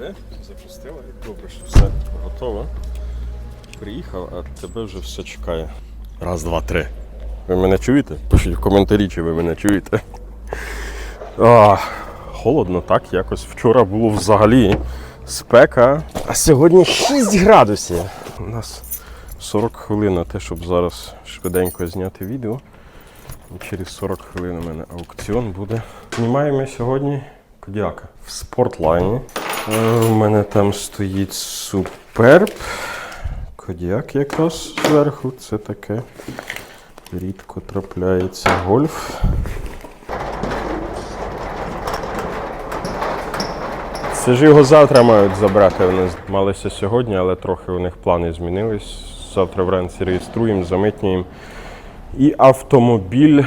Вже запустила. Добре, що все готово. Приїхав, а тебе вже все чекає. Раз, два, три. Ви мене чуєте? Пишіть в коментарі, чи ви мене чуєте. А, холодно так, якось вчора було взагалі спека, а сьогодні 6 градусів. У нас 40 хвилин на те, щоб зараз швиденько зняти відео. І через 40 хвилин у мене аукціон буде. Знімаємо сьогодні Кодіака в спортлайні. Е, У мене там стоїть суперб. Кодіак якраз зверху. Це таке. Рідко трапляється гольф. Це ж його завтра мають забрати. Вони малися сьогодні, але трохи у них плани змінились. Завтра вранці реєструємо, замитнюємо. І автомобіль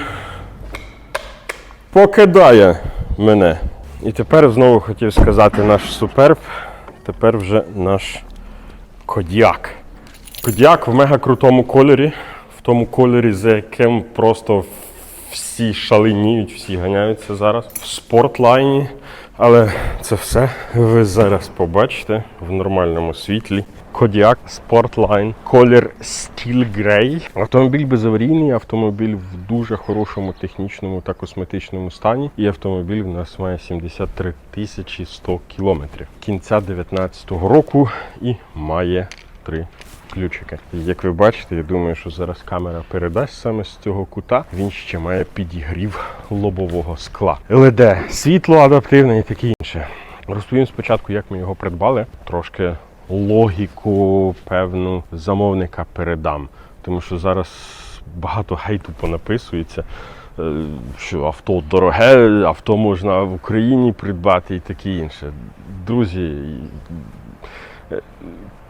покидає мене. І тепер знову хотів сказати наш суперб. Тепер вже наш Кодіак. Кодіак в мега крутому кольорі, в тому кольорі, за яким просто всі шаленіють, всі ганяються зараз в спортлайні. Але це все ви зараз побачите в нормальному світлі. Кодіак Sportline, колір Steel Grey. Автомобіль безаварійний, автомобіль в дуже хорошому технічному та косметичному стані. І автомобіль в нас має 73 тисячі 100 кілометрів. Кінця 2019 року і має три ключики. Як ви бачите, я думаю, що зараз камера передасть саме з цього кута. Він ще має підігрів лобового скла. LED, світло адаптивне і таке інше. Розповім спочатку, як ми його придбали. Трошки логіку певну замовника передам. Тому що зараз багато гейту понаписується. е, Що авто дороге, авто можна в Україні придбати і таке інше. Друзі,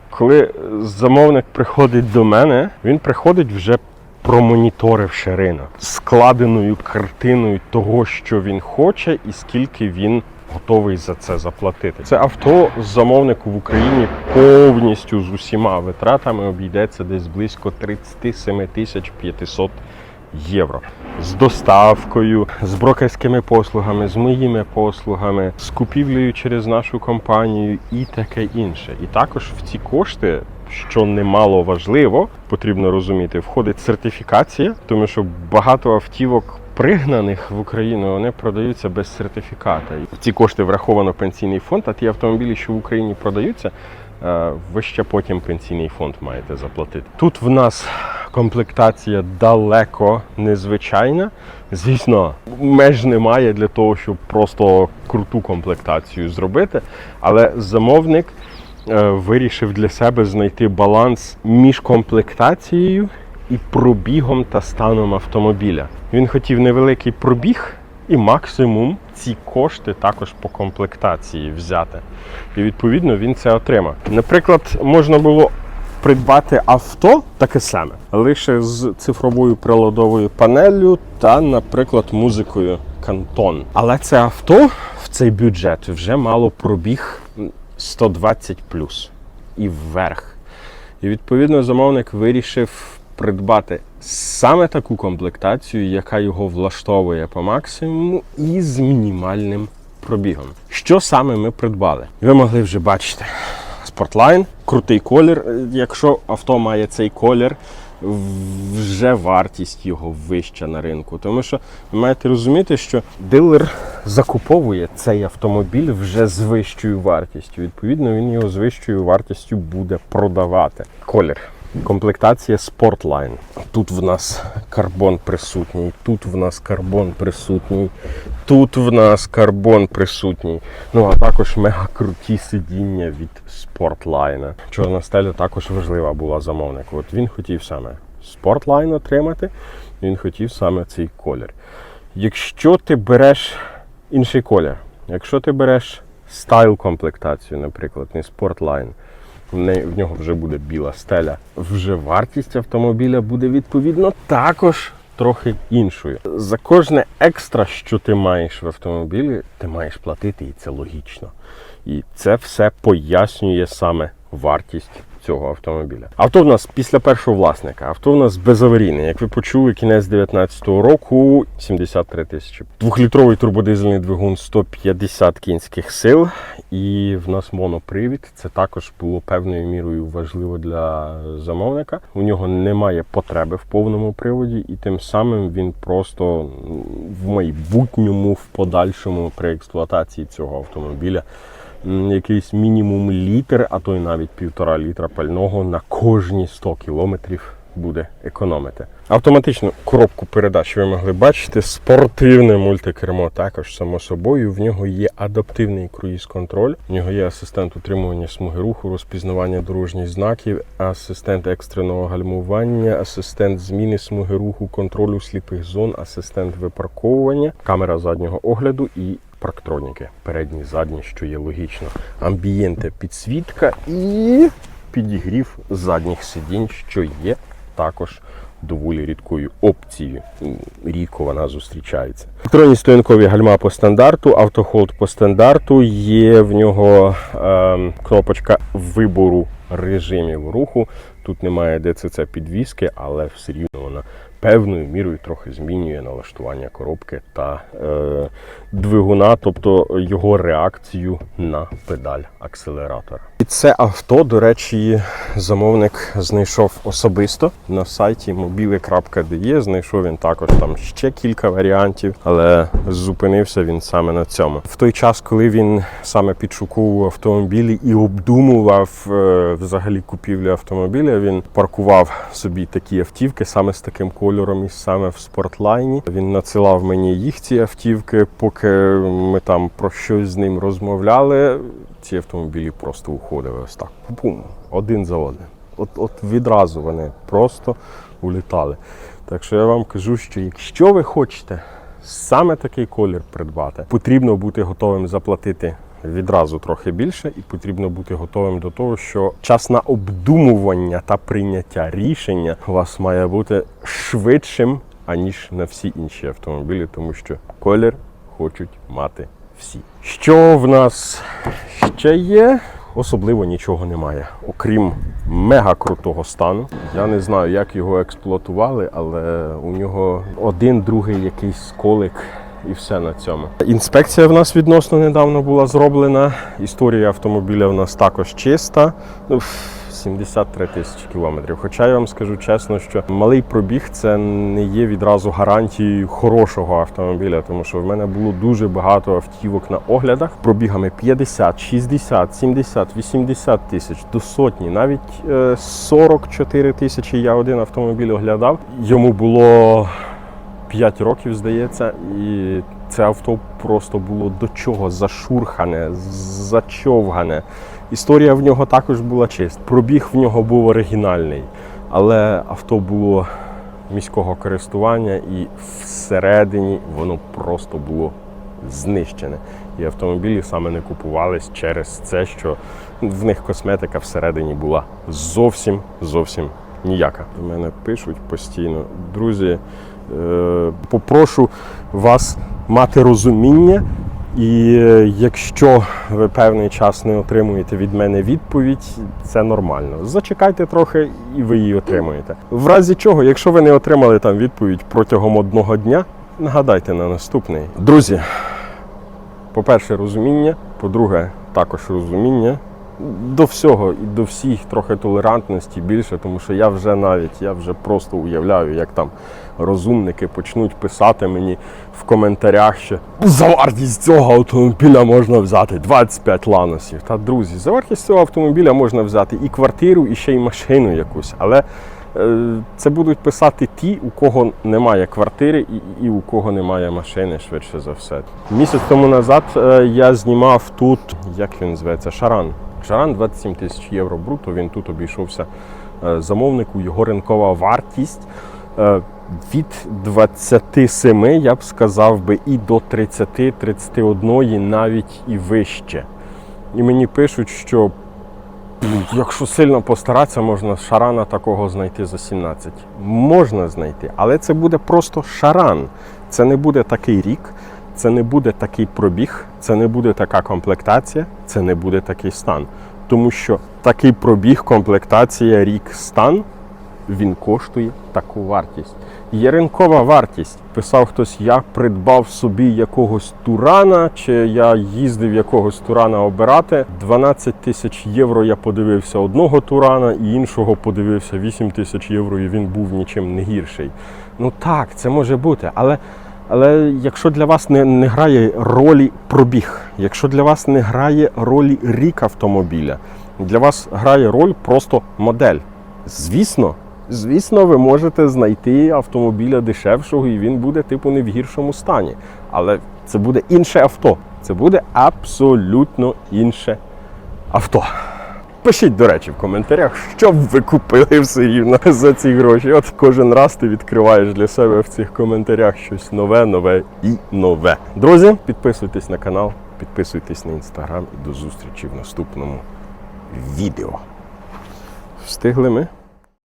коли замовник приходить до мене, він приходить вже промоніторивши ринок, складеною картиною того, що він хоче, і скільки він готовий за це заплатити. Це авто замовнику в Україні повністю з усіма витратами обійдеться десь близько 37 тисяч 500 євро. З доставкою, з брокерськими послугами, з моїми послугами, з купівлею через нашу компанію і таке інше. І також в ці кошти, що немало важливо, потрібно розуміти, входить сертифікація, тому що багато автівок. Пригнаних в Україну вони продаються без сертифіката. В ці кошти враховано пенсійний фонд, а ті автомобілі, що в Україні продаються, е, ви ще потім пенсійний фонд маєте заплатити. Тут в нас комплектація далеко незвичайна. Звісно, меж немає для того, щоб просто круту комплектацію зробити, але замовник е, вирішив для себе знайти баланс між комплектацією і пробігом та станом автомобіля. Він хотів невеликий пробіг і максимум ці кошти також по комплектації взяти. І відповідно він це отримав. Наприклад, можна було придбати авто таке саме, лише з цифровою приладовою панеллю та, наприклад, музикою Кантон. Але це авто в цей бюджет вже мало пробіг 120 і вверх. І відповідно замовник вирішив придбати саме таку комплектацію, яка його влаштовує по максимуму і з мінімальним пробігом. Що саме ми придбали? Ви могли вже бачити. Спортлайн, крутий колір. Якщо авто має цей колір, вже вартість його вища на ринку. Тому що ви маєте розуміти, що дилер закуповує цей автомобіль вже з вищою вартістю. Відповідно, він його з вищою вартістю буде продавати. Колір. Комплектація Sportline. Тут в нас карбон присутній, тут в нас карбон присутній, тут в нас карбон присутній. Ну а також мега круті сидіння від Sportline. Чорна стеля також важлива була замовнику. От він хотів саме Sportline отримати, він хотів саме цей колір. Якщо ти береш інший колір, якщо ти береш стайл комплектацію, наприклад, не Sportline, в, нього вже буде біла стеля. Вже вартість автомобіля буде відповідно також трохи іншою. За кожне екстра, що ти маєш в автомобілі, ти маєш платити, і це логічно. І це все пояснює саме вартість цього автомобіля. Авто в нас після першого власника, авто в нас безаварійне. Як ви почули, кінець 19-го року 73 тисячі. Двохлітровий турбодизельний двигун 150 кінських сил. І в нас монопривід. Це також було певною мірою важливо для замовника. У нього немає потреби в повному приводі, і тим самим він просто в майбутньому, в подальшому при експлуатації цього автомобіля якийсь мінімум літр, а то й навіть півтора літра пального на кожні 100 кілометрів буде економити. Автоматичну коробку передач ви могли бачити. Спортивне мультикермо також само собою. В нього є адаптивний круїз-контроль. В нього є асистент утримування смуги руху, розпізнавання дорожніх знаків, асистент екстреного гальмування, асистент зміни смуги руху, контролю сліпих зон, асистент випарковування, камера заднього огляду і парктроніки. Передні, задні, що є логічно. Амбієнте підсвітка і підігрів задніх сидінь, що є також доволі рідкою опцією. Рідко вона зустрічається. Електронні стоянкові гальма по стандарту, автохолд по стандарту. Є в нього ем, кнопочка вибору режимів руху. Тут немає ДЦЦ підвіски, але все рівно вона певною мірою трохи змінює налаштування коробки та е, двигуна, тобто його реакцію на педаль акселератора. І це авто, до речі, замовник знайшов особисто на сайті mobile.de. Знайшов він також там ще кілька варіантів, але зупинився він саме на цьому. В той час, коли він саме підшуковував автомобілі і обдумував е, взагалі купівлю автомобіля, він паркував собі такі автівки саме з таким кольором і саме в спортлайні. Він надсилав мені їх ці автівки, поки ми там про щось з ним розмовляли. Ці автомобілі просто уходили ось так. Бум, один за одним. От, от відразу вони просто улітали. Так що я вам кажу, що якщо ви хочете саме такий колір придбати, потрібно бути готовим заплатити відразу трохи більше, і потрібно бути готовим до того, що час на обдумування та прийняття рішення у вас має бути швидшим, аніж на всі інші автомобілі, тому що колір хочуть мати всі. Що в нас ще є? Особливо нічого немає, окрім мега крутого стану. Я не знаю, як його експлуатували, але у нього один другий якийсь сколик і все на цьому. Інспекція в нас відносно недавно була зроблена. Історія автомобіля в нас також чиста. Ну, 73 тисячі кілометрів. Хоча я вам скажу чесно, що малий пробіг це не є відразу гарантією хорошого автомобіля, тому що в мене було дуже багато автівок на оглядах пробігами 50, 60, 70, 80 тисяч до сотні, навіть е, 44 тисячі. Я один автомобіль оглядав. Йому було 5 років, здається, і це авто просто було до чого зашурхане, зачовгане. Історія в нього також була чиста. Пробіг в нього був оригінальний, але авто було міського користування і всередині воно просто було знищене. І автомобілі саме не купувались через це, що в них косметика всередині була зовсім зовсім ніяка. До мене пишуть постійно, друзі. Е, Попрошу вас мати розуміння, і е, якщо ви певний час не отримуєте від мене відповідь, це нормально. Зачекайте трохи, і ви її отримуєте. В разі чого, якщо ви не отримали там відповідь протягом одного дня, нагадайте на наступний. Друзі, по-перше, розуміння, по-друге, також розуміння. До всього і до всіх трохи толерантності більше, тому що я вже навіть я вже просто уявляю, як там розумники почнуть писати мені в коментарях, що за вартість цього автомобіля можна взяти 25 ланосів. Та друзі, за вартість цього автомобіля можна взяти і квартиру, і ще й машину якусь. Але е, це будуть писати ті, у кого немає квартири і, і у кого немає машини, швидше за все. Місяць тому назад е, я знімав тут, як він зветься, Шаран. Шаран 27 тисяч євро бруто. Він тут обійшовся е, замовнику. Його ринкова вартість е, від 27, я б сказав би, і до 30-31, навіть і вище. І мені пишуть, що якщо сильно постаратися, можна шарана такого знайти за 17. Можна знайти, але це буде просто шаран. Це не буде такий рік, це не буде такий пробіг, це не буде така комплектація, це не буде такий стан. тому що такий пробіг, комплектація, рік, стан, він коштує таку вартість. Є ринкова вартість. Писав хтось, я придбав собі якогось турана, чи я їздив якогось турана обирати. 12 тисяч євро я подивився одного турана, і іншого подивився 8 тисяч євро, і він був нічим не гірший. Ну так, це може бути, але. Але якщо для вас не, не грає ролі пробіг, якщо для вас не грає ролі рік автомобіля, для вас грає роль просто модель. Звісно, звісно, ви можете знайти автомобіля дешевшого, і він буде типу не в гіршому стані. Але це буде інше авто. Це буде абсолютно інше авто. Пишіть, до речі, в коментарях, що б ви купили все рівно за ці гроші. От кожен раз ти відкриваєш для себе в цих коментарях щось нове, нове і нове. Друзі, підписуйтесь на канал, підписуйтесь на інстаграм і до зустрічі в наступному відео. Встигли ми?